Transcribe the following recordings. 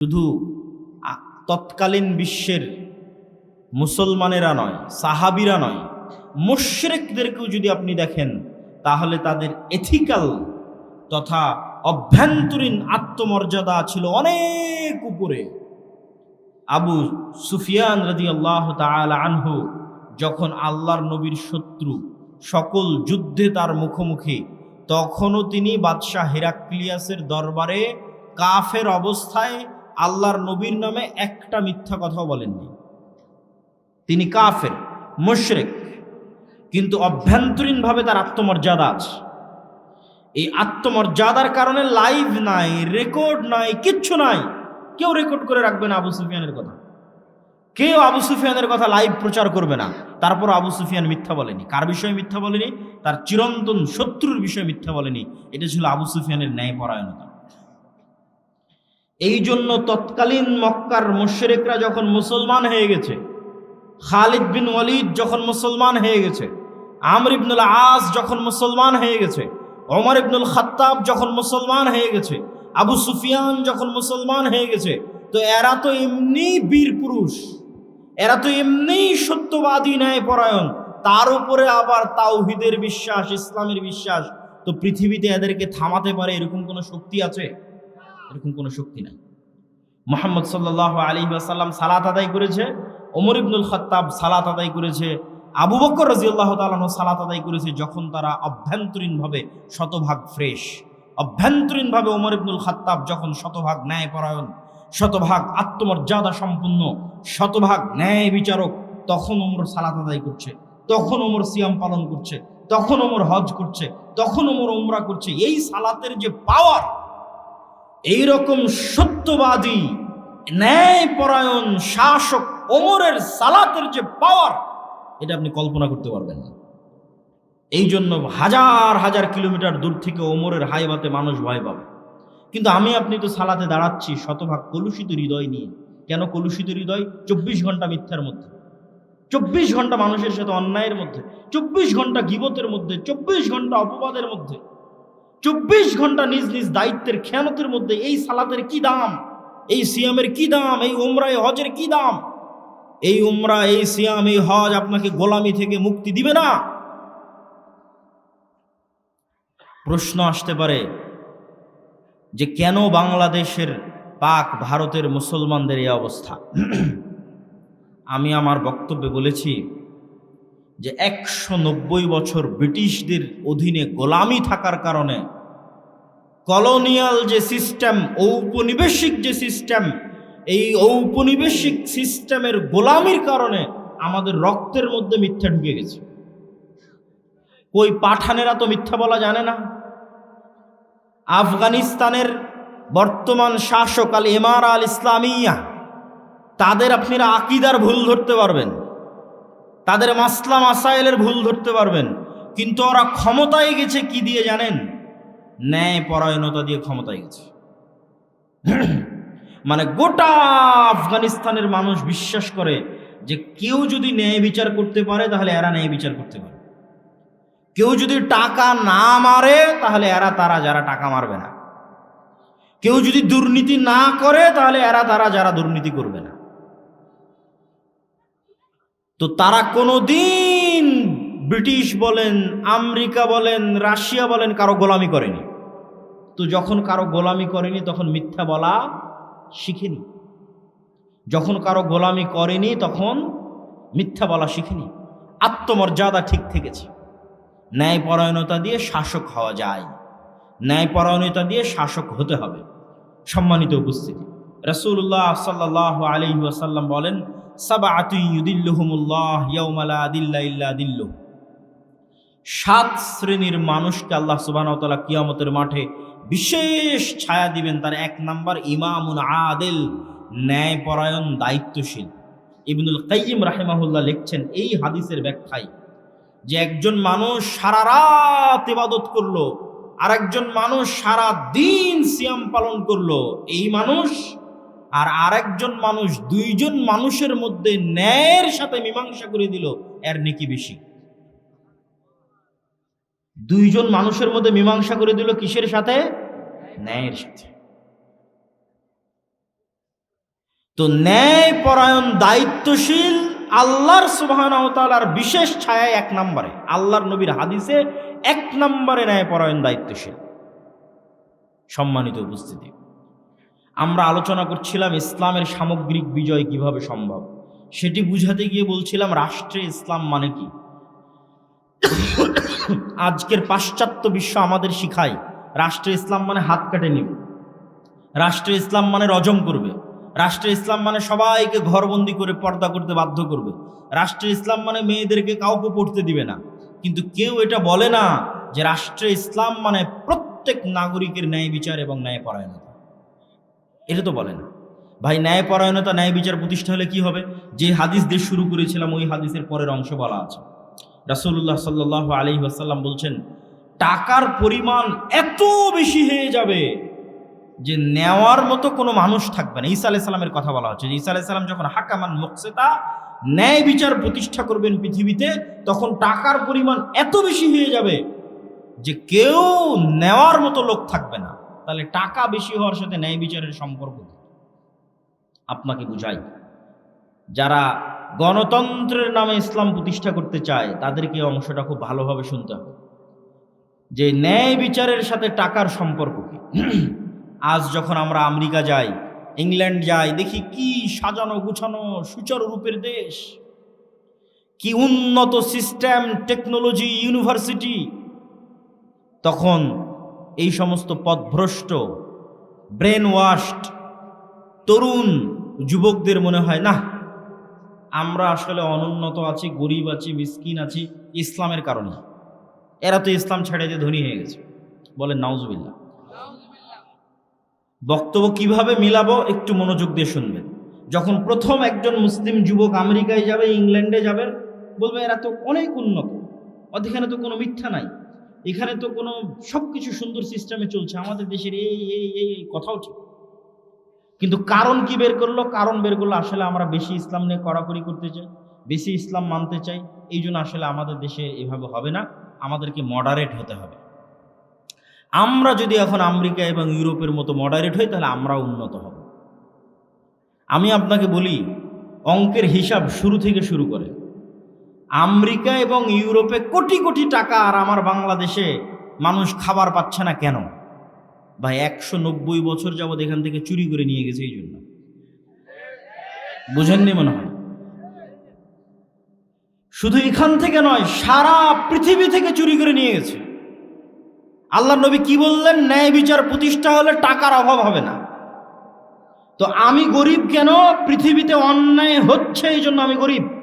শুধু তৎকালীন বিশ্বের মুসলমানেরা নয়, সাহাবিরা নয়, মুশরেকদেরকেও যদি আপনি দেখেন, তাহলে তাদের এথিক্যাল তথা অভ্যন্তরীণ আত্মমর্যাদা ছিল অনেক উপরে। আবু সুফিয়ান রাজি আল্লাহ আনহু যখন আল্লাহর নবীর শত্রু সকল যুদ্ধে তার মুখোমুখি, তখনও তিনি বাদশাহ হেরাক্লিয়াসের দরবারে কাফের অবস্থায় আল্লাহর নবীর নামে একটা মিথ্যা কথাও বলেননি। তিনি কাফের, মুশরেক, কিন্তু অভ্যন্তরীণভাবে তার আত্মমর্যাদা আছে। এই আত্মমর্যাদার কারণে লাইভ নাই রেকর্ড নাই, কিচ্ছু নাই। কেউ রেকর্ড করে রাখবে না আবু সুফিয়ানের কথা। কেউ আবু সুফিয়ানের কথা লাইভ প্রচার করবে না। তারপর আবু সুফিয়ান মিথ্যা বলেনি। কার বিষয়ে মিথ্যা বলেনি? তার চিরন্তন শত্রুর বিষয়ে মিথ্যা বলেনি। এটা ছিল আবু সুফিয়ানের ন্যায় পরায়ণতা এই জন্য তৎকালীন মক্কার মুশরিকরা যখন মুসলমান হয়ে গেছে, খালিদ বিন ওয়ালিদ যখন মুসলমান হয়ে গেছে, আমর ইবনুল আস যখন মুসলমান হয়ে গেছে, ওমর ইবনুল খাত্তাব যখন মুসলমান হয়ে গেছে, আবু সুফিয়ান যখন মুসলমান হয়ে গেছে, তো এরা তো এমনি বীর পুরুষ, এরা তো এমনি সত্যবাদী ন্যায় পরায়ণ তার উপরে আবার তাওহিদের বিশ্বাস, ইসলামের বিশ্বাস, তো পৃথিবীতে এদেরকে থামাতে পারে এরকম কোনো শক্তি আছে? এরকম কোনো শক্তি নাই। মোহাম্মদ সাল্লাহ আলী আসাল্লাম সালাত আদায় করেছে, ওমর ইবনুল খত্তাব সালাত আদায় করেছে, আবু বকর রাজিউল্লাহ তালাহ সালাত আদায় করেছে যখন তারা অভ্যন্তরীণভাবে শতভাগ ফ্রেশ, অভ্যন্তরীণভাবে ওমর ইবনুল খত্তাব যখন শতভাগ ন্যায়পরায়ণ, শতভাগ আত্মমর্যাদা সম্পন্ন, শতভাগ ন্যায় বিচারক, তখন ওমর সালাত আদায় করছে, তখন ওমর সিয়াম পালন করছে, তখন ওমর হজ করছে, তখন ওমর ওমরা করছে। এই সালাতের যে পাওয়ার এইরকম সত্যবাদী, ন্যায়পরায়ণ শাসক ওমরের সালাতের যে পাওয়ার এটা আপনি কল্পনা করতে পারবেন না। এই জন্য হাজার হাজার কিলোমিটার দূর থেকে ওমরের হাইবাতে মানুষ ভয় পাবে। কিন্তু আমি আপনি তো সালাতে দাঁড়াচ্ছি শতভাগ কলুষিত হৃদয় নিয়ে। কেন কলুষিত হৃদয়? চব্বিশ ঘণ্টা মিথ্যার মধ্যে। চব্বিশ ঘণ্টা মানুষের সাথে অন্যায়ের মধ্যে। চব্বিশ ঘণ্টা গিবতের মধ্যে। চব্বিশ ঘণ্টা অপবাদের মধ্যে। চব্বিশ ঘণ্টা নিজ নিজ দায়িত্বের খেয়ানতের মধ্যে এই সালাতের কি দাম? এই সিয়ামের কি দাম? এই উমরায় হজের কি দাম? এই উমরা এই সিয়াম, এই হজ আপনাকে গোলামি থেকে মুক্তি দিবে না? প্রশ্ন আসতে পারে যে কেন বাংলাদেশের পাক ভারতের মুসলমানদের এই অবস্থা? আমি আমার বক্তব্যে বলেছি যে একশো নব্বই বছর ব্রিটিশদের অধীনে গোলামি থাকার কারণে কলোনিয়াল যে সিস্টেম, ঔপনিবেশিক যে সিস্টেম, এই ঔপনিবেশিক সিস্টেমের গোলামির কারণে আমাদের রক্তের মধ্যে মিথ্যা ঢুকে গেছে। কই পাঠানেরা তো মিথ্যা বলা জানে না। আফগানিস্তানের বর্তমান শাসক আল ইমার আল ইসলামিয়া তাদের আপনারা আকিদার ভুল ধরতে পারবেন। তাদের মাসলা মাসাইলের ভুল ধরতে পারবেন। কিন্তু ওরা ক্ষমতায় গেছে কি দিয়ে জানেন? ন্যায় পরায়ণতা দিয়ে ক্ষমতায় গেছে। মানে গোটা আফগানিস্তানের মানুষ বিশ্বাস করে যে কেউ যদি ন্যায় বিচার করতে পারে, তাহলে এরা ন্যায় বিচার করতে পারে। কেউ যদি টাকা না মারে, তাহলে এরা তারা যারা টাকা মারবে না। কেউ যদি দুর্নীতি না করে, তাহলে এরা তারা যারা দুর্নীতি করবে না। তো তারা কোনোদিন ব্রিটিশ বলেন, আমেরিকা বলেন, রাশিয়া বলেন কারও গোলামি করেনি। তো যখন কারও গোলামি করেনি, তখন মিথ্যা বলা শিখেনি। যখন কারও গোলামি করেনি, তখন মিথ্যা বলা শিখেনি। আত্মমর্যাদা ঠিক থেকেছে। ন্যায়পরায়ণতা দিয়ে শাসক হওয়া যায়। ন্যায়পরায়ণতা দিয়ে শাসক হতে হবে। সম্মানিত উপস্থিতি। রসুল্লাহ সাল্লাহ আলী ওয়াসাল্লাম বলেন সাত শ্রেণির মানুষকে আল্লাহ সুবাহতালা কিয়ামতের মাঠে বিশেষ ছায়া দিবেন তার এক নাম্বার ইমামুন আদেল, ন্যায়পরায়ণ, দায়িত্বশীল। ইবনুল কাইম রাহেমাহুল্লাহ লিখছেন এই হাদিসের ব্যাখ্যায় যে একজন মানুষ সারা রাত ইবাদত করল আর একজন মানুষ সারা দিন সিয়াম পালন করল, এই মানুষ আর আরেকজন মানুষ, দুইজন মানুষের মধ্যে ন্যায়ের সাথে মীমাংসা করে দিল, এর নেকি বেশি। দুইজন মানুষের মধ্যে মীমাংসা করে দিল কিসের সাথে? ন্যায়ের সাথে। তো ন্যায় পরায়ণ দায়িত্বশীল, আল্লাহর সুবাহর বিশেষ ছায়ায় এক নম্বরে। আল্লাহর নবীর হাদিসে এক নম্বরে ন্যায় পরায়ণ দায়িত্বশীল। সম্মানিত উপস্থিতি। আমরা আলোচনা করছিলাম ইসলামের সামগ্রিক বিজয় কীভাবে সম্ভব? সেটি বুঝাতে গিয়ে বলছিলাম রাষ্ট্রে ইসলাম মানে কি? আজকের পাশ্চাত্য বিশ্ব আমাদের শিখায়, রাষ্ট্রে ইসলাম মানে হাত কাটে নিবে। রাষ্ট্রে ইসলাম মানে রজম করবে। রাষ্ট্রে ইসলাম মানে সবাইকে ঘরবন্দি করে পর্দা করতে বাধ্য করবে। রাষ্ট্রে ইসলাম মানে মেয়েদেরকে কাউকে পড়তে দিবে না। কিন্তু কেউ এটা বলে না যে রাষ্ট্রে ইসলাম মানে প্রত্যেক নাগরিকের ন্যায় বিচার এবং ন্যায় পরায়ণতা এটা তো বলে না ভাই ন্যায় পরায়ণতা ন্যায় বিচার প্রতিষ্ঠা হলে কি হবে? যে হাদিস দিয়ে শুরু করেছিলাম, ওই হাদিসের পরের অংশ বলা আছে। রাসুল্লাহ সাল্লাহ আলি আসাল্লাম বলছেন, টাকার পরিমাণ এত বেশি হয়ে যাবে যে নেওয়ার মতো কোনো মানুষ থাকবে না। ঈসা আলাইসাল্লামের কথা বলা হচ্ছে ঈসা আলাইসাল্লাম যখন হাকামান মুকসেতা, ন্যায় বিচার প্রতিষ্ঠা করবেন পৃথিবীতে, তখন টাকার পরিমাণ এত বেশি হয়ে যাবে যে কেউ নেওয়ার মতো লোক থাকবে না। তাহলে টাকা বেশি হওয়ার সাথে ন্যায় বিচারের সম্পর্ক? আপনাকে বুঝাই। যারা গণতন্ত্রের নামে ইসলাম প্রতিষ্ঠা করতে চায়, তাদেরকে অংশটা খুব ভালোভাবে শুনতে হবে। যে ন্যায় বিচারের সাথে টাকার সম্পর্ক কি? আজ যখন আমরা আমেরিকা যাই, ইংল্যান্ড যাই, দেখি কি সাজানো, গুছানো, সুচারু রূপের দেশ। কি উন্নত সিস্টেম, টেকনোলজি, ইউনিভার্সিটি। তখন এই সমস্ত পথভ্রষ্ট ব্রেন ওয়াশড তরুণ যুবকদের মনে হয় না আমরা আসলে অনুন্নত আছি, গরিব আছি, মিসকিন আছি, ইসলামের কারণে। এরা তো ইসলাম ছেড়ে যে ধনী হয়ে গেছে। বলেন, নাউজুবিল্লাহ। বক্তব্য কীভাবে মিলাবো একটু মনোযোগ দিয়ে শুনবেন। যখন প্রথম একজন মুসলিম যুবক আমেরিকায় যাবে, ইংল্যান্ডে যাবেন বলবে, এরা তো অনেক উন্নত এখানে তো কোনো মিথ্যা নাই। এখানে তো কোনো সব কিছু সুন্দর সিস্টেমে চলছে। আমাদের দেশের এই এই এই এই কথাও ঠিক। কিন্তু কারণ কি বের করল? কারণ বের করল আসলে আমরা বেশি ইসলাম নিয়ে কড়াকড়ি করতে চাই, বেশি ইসলাম মানতে চাই। এই জন্য আসলে আমাদের দেশে এভাবে হবে না। আমাদেরকে মডারেট হতে হবে। আমরা যদি এখন আমেরিকা এবং ইউরোপের মতো মডারেট হই, তাহলে আমরা উন্নত হব। আমি আপনাকে বলি, অঙ্কের হিসাব শুরু থেকে শুরু করে। আমেরিকা এবং ইউরোপে কোটি কোটি টাকা আর আমার বাংলাদেশে মানুষ খাবার পাচ্ছে না কেন? ভাই, একশো নব্বই বছর যাবৎ এখান থেকে চুরি করে নিয়ে গেছে এই জন্য। বুঝেননি মনে হয়? শুধু এখান থেকে নয়, সারা পৃথিবী থেকে চুরি করে নিয়ে গেছে। আল্লাহ নবী কি বললেন? ন্যায় বিচার প্রতিষ্ঠা হলে টাকার অভাব হবে না। তো আমি গরিব কেন? পৃথিবীতে অন্যায় হচ্ছে এই জন্য আমি গরিব।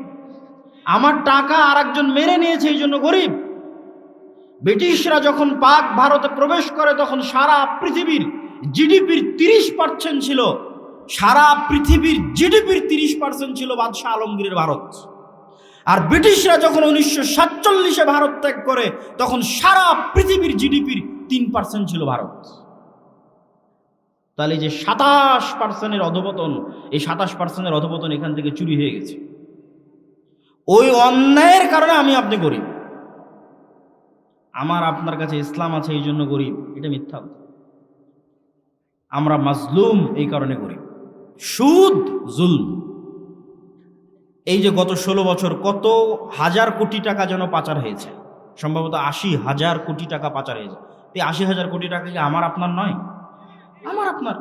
আমার টাকা আর একজন মেরে নিয়েছে, এই জন্য গরিব। ব্রিটিশরা যখন পাক ভারতে প্রবেশ করে, তখন সারা পৃথিবীর জিডিপির তিরিশ পার্সেন্ট ছিল, সারা পৃথিবীর জিডিপির তিরিশ পার্সেন্ট ছিল বাদশাহ আলমগীরের ভারত। আর ব্রিটিশরা যখন উনিশশো সাতচল্লিশে ভারত ত্যাগ করে, তখন সারা পৃথিবীর জিডিপির তিন পার্সেন্ট ছিল ভারত। তাহলে যে সাতাশ পার্সেন্টের অধপতন, এই সাতাশ পার্সেন্টের অধপতন এখান থেকে চুরি হয়ে গেছে। ওই অন্যায়ের কারণে আমি আপনি গরিব। আমার আপনার কাছে ইসলাম আছে এই জন্য গরিব, এটা মিথ্যা আমরা মাজলুম এই কারণে গরিব। সুদ, জুলম। এই যে গত ষোলো বছর কত হাজার কোটি টাকা যেন পাচার হয়েছে, সম্ভবত আশি হাজার কোটি টাকা পাচার হয়েছে। এই আশি হাজার কোটি টাকা কি আমার আপনার নয়? আমার আপনার।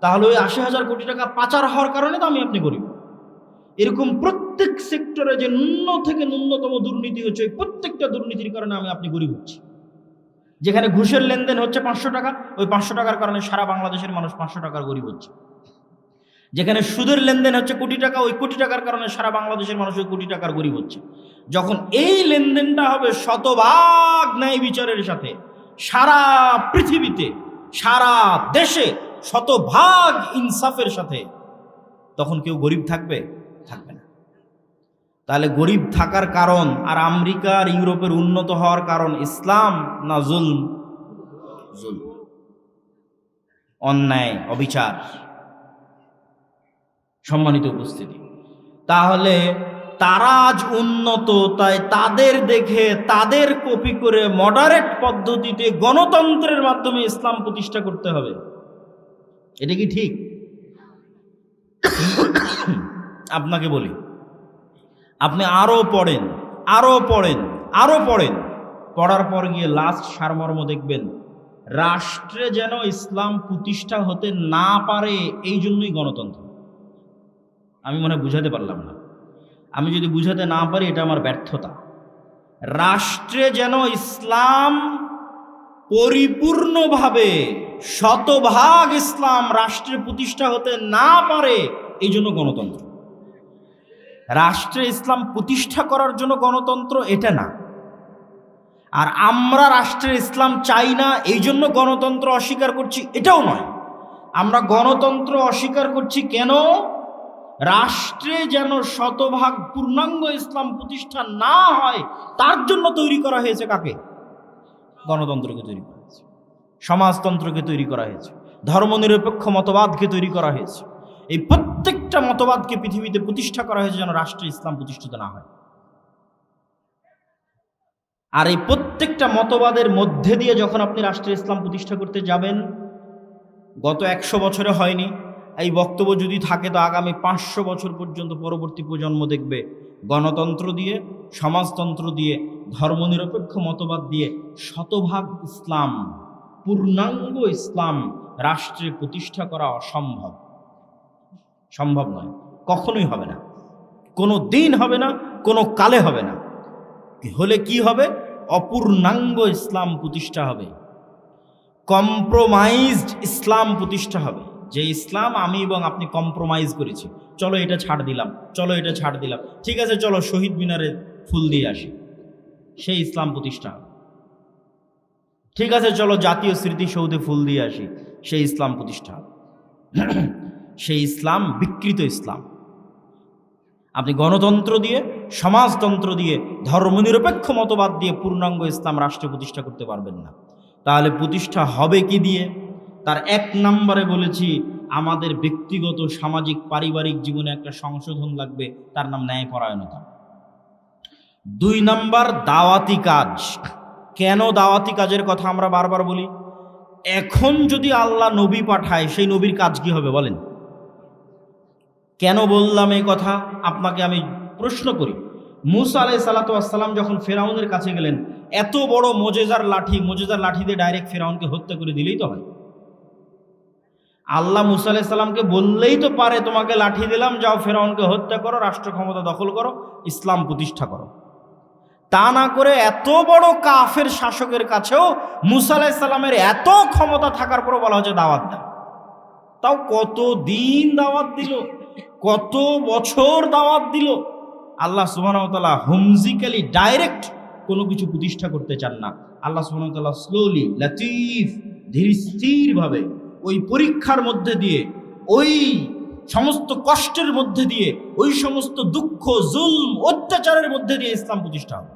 তাহলে ওই আশি হাজার কোটি টাকা পাচার হওয়ার কারণে তো আমি আপনি গরিব। এরকম প্রত্যেক সেক্টরে যে ন্যূন থেকে ন্যূনতম দুর্নীতি হচ্ছে, ওই প্রত্যেকটা দুর্নীতির কারণে আমি আপনি গরিব হচ্ছি। যেখানে ঘুষের লেনদেন হচ্ছে পাঁচশো টাকা, ওই পাঁচশো টাকার কারণে সারা বাংলাদেশের মানুষ পাঁচশো টাকার গরিব হচ্ছে। যেখানে সুদের লেনদেন হচ্ছে কোটি টাকা, ওই কোটি টাকার কারণে সারা বাংলাদেশের মানুষ ওই কোটি টাকার গরিব হচ্ছে। যখন এই লেনদেনটা হবে শতভাগ ন্যায় বিচারের সাথে, সারা পৃথিবীতে, সারা দেশে শতভাগ ইনসাফের সাথে, তখন কেউ গরিব থাকবে? তাহলে গরিব থাকার কারণ আর আমেরিকা আর ইউরোপের উন্নত হওয়ার কারণ ইসলাম না জুলম? জুলম। অন্যায় অবিচার। সম্মানিত উপস্থিতি। তাহলে তারা আজ উন্নত তাই তাদের দেখে তাদের কপি করে মডারেট পদ্ধতিতে গণতন্ত্রের মাধ্যমে ইসলাম প্রতিষ্ঠা করতে হবে। এটা কি ঠিক? আপনাকে বলি আপনি আরও পড়েন আরও পড়েন আরও পড়েন। পড়ার পর গিয়ে লাস্ট সারমর্ম দেখবেন, রাষ্ট্রে যেন ইসলাম প্রতিষ্ঠা হতে না পারে এই জন্যই গণতন্ত্র। আমি মনে বুঝাতে পারলাম না। আমি যদি বুঝাতে না পারি, এটা আমার ব্যর্থতা। রাষ্ট্রে যেন ইসলাম পরিপূর্ণভাবে শতভাগ ইসলাম রাষ্ট্রে প্রতিষ্ঠা হতে না পারে এই জন্য গণতন্ত্র। রাষ্ট্রে ইসলাম প্রতিষ্ঠা করার জন্য গণতন্ত্র এটা না। আর আমরা রাষ্ট্রে ইসলাম চাই না, এই জন্য গণতন্ত্র অস্বীকার করছি, এটাও নয়। আমরা গণতন্ত্র অস্বীকার করছি কেন? রাষ্ট্রে যেন শতভাগ পূর্ণাঙ্গ ইসলাম প্রতিষ্ঠা না হয়, তার জন্য তৈরি করা হয়েছে কাকে? গণতন্ত্রকে তৈরি করা হয়েছে। সমাজতন্ত্রকে তৈরি করা হয়েছে। ধর্মনিরপেক্ষ মতবাদকে তৈরি করা হয়েছে। এই প্রত্যেকটা মতবাদকে পৃথিবীতে প্রতিষ্ঠা করা হয়েছে যেন রাষ্ট্রে ইসলাম প্রতিষ্ঠিত না হয়। আর এই প্রত্যেকটা মতবাদের মধ্যে দিয়ে যখন আপনি রাষ্ট্রে ইসলাম প্রতিষ্ঠা করতে যাবেন, গত একশো বছরে হয়নি, এই বক্তব্য যদি থাকে তো আগামী পাঁচশো বছর পর্যন্ত পরবর্তী প্রজন্ম দেখবে, গণতন্ত্র দিয়ে, সমাজতন্ত্র দিয়ে, ধর্মনিরপেক্ষ মতবাদ দিয়ে শতভাগ ইসলাম, পূর্ণাঙ্গ ইসলাম রাষ্ট্রে প্রতিষ্ঠা করা অসম্ভব। সম্ভব নয়। কখনোই হবে না। কোনো দিন হবে না, কোনো কালে হবে না। হলে কি হবে? অপূর্ণাঙ্গ ইসলাম প্রতিষ্ঠা হবে। কম্প্রোমাইজড ইসলাম প্রতিষ্ঠা হবে। যে ইসলাম আমি এবং আপনি কম্প্রোমাইজ করেছি। চলো এটা ছাড় দিলাম, চলো এটা ছাড় দিলাম। ঠিক আছে, চলো শহীদ মিনারে ফুল দিয়ে আসি। সেই ইসলাম প্রতিষ্ঠা হবে। ঠিক আছে, চলো জাতীয় স্মৃতিসৌধে ফুল দিয়ে আসি। সেই ইসলাম প্রতিষ্ঠা হবে। সেই ইসলাম বিকৃত ইসলাম। আপনি গণতন্ত্র দিয়ে, সমাজতন্ত্র দিয়ে, ধর্মনিরপেক্ষ মতবাদ দিয়ে পূর্ণাঙ্গ ইসলাম রাষ্ট্র প্রতিষ্ঠা করতে পারবেন না। তাহলে প্রতিষ্ঠা হবে কি দিয়ে? তার এক নম্বরে বলেছি, আমাদের ব্যক্তিগত, সামাজিক, পারিবারিক জীবনে একটা সংশোধন লাগবে, তার নাম ন্যায়পরায়ণতা। দুই নাম্বার, দাওয়াতি কাজ। কেন দাওয়াতি কাজের কথা আমরা বারবার বলি? এখন যদি আল্লাহ নবী পাঠায়, সেই নবীর কাজ কি হবে বলেন? কেন বললাম এই কথা? আপনাকে আমি প্রশ্ন করি। মুসা আলাই সালাতাম যখন ফেরাউনের কাছে গেলেন, এত বড় মোজেজার লাঠি মোজেজার লাঠি দিয়ে ডাইরেক্ট ফেরাউনকে হত্যা করে দিলেই তো হয়। আল্লাহ মুসা আলাই সাল্লামকে বললেই তো পারে, তোমাকে লাঠি দিলাম, যাও ফেরাউনকে হত্যা করো রাষ্ট্র ক্ষমতা দখল করো, ইসলাম প্রতিষ্ঠা করো। তা না করে এত বড় কাফের শাসকের কাছেও মুসা আলাই সাল্লামের এত ক্ষমতা থাকার পরও বলা হচ্ছে দাওয়াত দাও। তাও কত দিন দাওয়াত দিল? কত বছর দাওয়াত দিল? আল্লাহ সুবাহতাল্লাহ হোমজিক্যালি ডাইরেক্ট কোনো কিছু প্রতিষ্ঠা করতে চান না। আল্লাহ সুবাহতাল্লাহ স্লোলি লাতিফ ধীর স্থিরভাবে ওই পরীক্ষার মধ্যে দিয়ে, ওই সমস্ত কষ্টের মধ্যে দিয়ে, ওই সমস্ত দুঃখ, জুলম, অত্যাচারের মধ্যে দিয়ে ইসলাম প্রতিষ্ঠা হবে।